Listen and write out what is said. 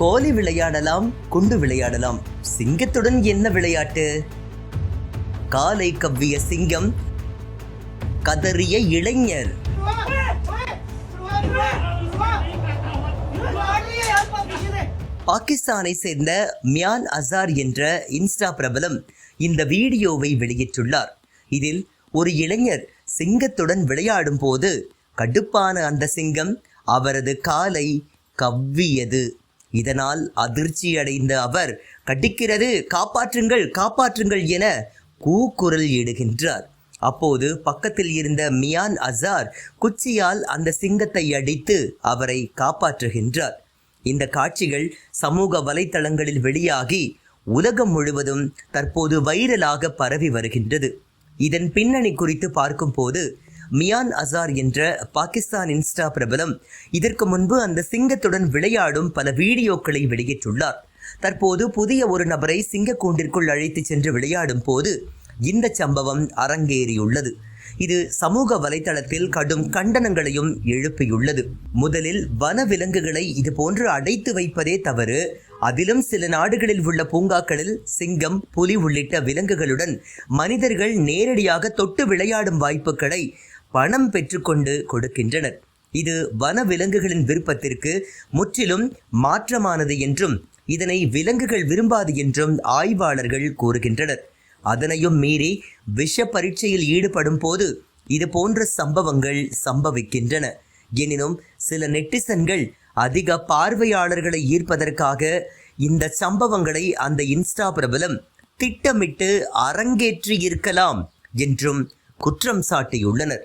கோலி விளையாடலாம் குண்டு விளையாடலாம். சிங்கத்துடன் என்ன விளையாட்டு? காலை கவ்விய சிங்கம் கதறிய இளைஞர். பாகிஸ்தானை சேர்ந்த மியான் அசார் என்ற இன்ஸ்டா பிரபலம் இந்த வீடியோவை வெளியிட்டுள்ளார். இதில் ஒரு இளைஞர் சிங்கத்துடன் விளையாடும் போது கடுப்பான அந்த சிங்கம் அவரது காலை கவ்வியது. இதனால் அதிர்ச்சி அடைந்த அவர் கடிக்கிறது காப்பாற்றுங்கள் காப்பாற்றுங்கள் என கூக்குரல் இடுகின்றார். அப்போது பக்கத்தில் இருந்த மியான் அசார் குச்சியால் அந்த சிங்கத்தை அடித்து அவரை காப்பாற்றுகின்றார். இந்த காட்சிகள் சமூக வலைத்தளங்களில் வெளியாகி உலகம் முழுவதும் தற்போது வைரலாக பரவி வருகின்றது. இதன் பின்னணி குறித்து பார்க்கும்போது மியான் அசார் என்ற பாகிஸ்தான் இன்ஸ்டா பிரபலம் இதற்கு முன்பு அந்த சிங்கத்துடன் விளையாடும் பல வீடியோக்களை வெளியிட்டுள்ளார். தற்போது புதிய ஒரு நபரை சிங்கக்கூண்டிற்குள் அழைத்துச் சென்று விளையாடும் போது இந்த சம்பவம் அரங்கேறியுள்ளது. இது சமூக வலைதளத்தில் கடும் கண்டனங்களையும் எழுப்பியுள்ளது. முதலில் வன விலங்குகளை இதுபோன்று அடைத்து வைப்பதே தவறு. அதிலும் சில நாடுகளில் உள்ள பூங்காக்களில் சிங்கம் புலி உள்ளிட்ட விலங்குகளுடன் மனிதர்கள் நேரடியாக தொட்டு விளையாடும் வாய்ப்புகளை பணம் பெற்றுக்கொண்டு கொடுக்கின்றனர். இது வன விலங்குகளின் விருப்பத்திற்கு முற்றிலும் மாற்றமானது என்றும் இதனை விலங்குகள் விரும்பாது என்றும் ஆய்வாளர்கள் கூறுகின்றனர். அதனையும் மீறி விஷ பரீட்சையில் ஈடுபடும் போது இது போன்ற சம்பவங்கள் சம்பவிக்கின்றன. எனினும் சில நெட்டிசன்கள் அதிக பார்வையாளர்களை ஈர்ப்பதற்காக இந்த சம்பவங்களை அந்த இன்ஸ்டா பிரபலம் திட்டமிட்டு அரங்கேற்றி இருக்கலாம் என்றும் குற்றம் சாட்டியுள்ளனர்.